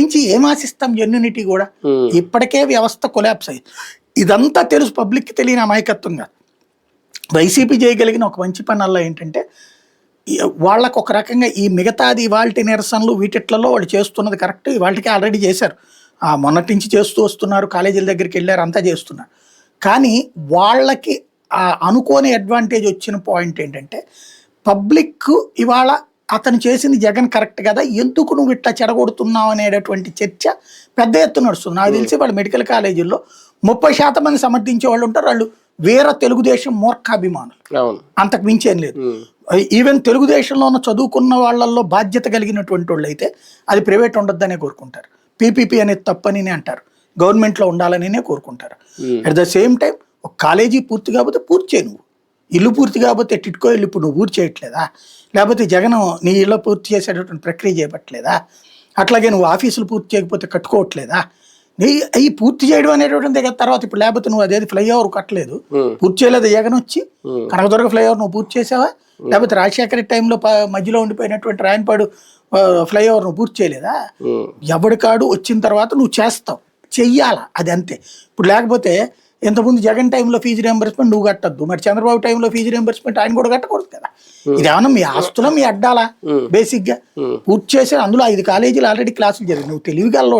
నుంచి ఏం ఆశిస్తాం జెన్యునిటీ కూడా? ఇప్పటికే వ్యవస్థ కొలాప్స్ అయ్యింది ఇదంతా తెలుసు పబ్లిక్కి తెలియని అమాయకత్వంగా. వైసీపీ చేయగలిగిన ఒక మంచి పని అలా ఏంటంటే వాళ్ళకు ఒక రకంగా ఈ మిగతాది ఇవాల్టి నిరసనలు వీటిట్లలో వాళ్ళు చేస్తున్నది కరెక్ట్ ఇవాళకి ఆల్రెడీ చేశారు. ఆ మొన్నటి నుంచి చేస్తూ వస్తున్నారు కాలేజీల దగ్గరికి వెళ్ళారు అంతా చేస్తున్నారు. కానీ వాళ్ళకి ఆ అనుకోని అడ్వాంటేజ్ వచ్చిన పాయింట్ ఏంటంటే పబ్లిక్ ఇవాళ అతను చేసింది జగన్ కరెక్ట్ కదా ఎందుకు నువ్వు ఇట్లా చెడగొడుతున్నావు అనేటటువంటి చర్చ పెద్ద ఎత్తున నడుస్తుంది. నాకు తెలిసి వాళ్ళ మెడికల్ కాలేజీల్లో ముప్పై శాతం మంది సమర్థించే వాళ్ళు ఉంటారు. వాళ్ళు వీర తెలుగుదేశం మూర్ఖాభిమానులు అంతకు మించేం లేదు. ఈవెన్ తెలుగుదేశంలో ఉన్న చదువుకున్న వాళ్ళల్లో బాధ్యత కలిగినటువంటి వాళ్ళు అయితే అది ప్రైవేట్ ఉండొద్దనే కోరుకుంటారు. పీపీపీ అనేది తప్పని అంటారు. గవర్నమెంట్లో ఉండాలనే కోరుకుంటారు. అట్ ద సేమ్ టైం ఒక కాలేజీ పూర్తి కాకపోతే పూర్తి చేయి నువ్వు. ఇల్లు పూర్తి కాకపోతే టిట్కో ఇల్లు ఇప్పుడు నువ్వు పూర్తి చేయట్లేదా? లేకపోతే జగన్ నీ ఇల్లు పూర్తి చేసేటటువంటి ప్రక్రియ చేపట్టలేదా? అట్లాగే నువ్వు ఆఫీసులు పూర్తి చేయకపోతే కట్టుకోవట్లేదా? నీ అవి పూర్తి చేయడం అనేటువంటిది కదా తర్వాత ఇప్పుడు లేకపోతే నువ్వు అదేది ఫ్లైఓవర్ కట్టలేదు. పూర్తి చేయలేదు జగన్ వచ్చి. కనకదుర్గ ఫ్లైఓవర్ నువ్వు పూర్తి చేసావా? లేకపోతే రాజశేఖర టైంలో మధ్యలో ఉండిపోయినటువంటి రాయనపాడు ఫ్లైఓవర్ నువ్వు పూర్తి చేయలేదా? ఎవడికాడు వచ్చిన తర్వాత నువ్వు చేస్తావు. చెయ్యాలా? అది అంతే. ఇప్పుడు లేకపోతే ఇంతకుముందు జగన్ టైంలో ఫీజు రియంబర్స్మెంట్ నువ్వు కట్టద్దు. మరి చంద్రబాబు టైంలో ఫీజు రియంబర్స్మెంట్ ఆయన కూడా కట్టకూడదు కదా. ఇదేమన్నా మీ ఆస్తులా మీ అడ్డాలా. బేసిక్గా. పూర్తి చేసి అందులో ఐదు కాలేజీలు ఆల్రెడీ క్లాసులు జరిగాయి నువ్వు తెలివిగల్లో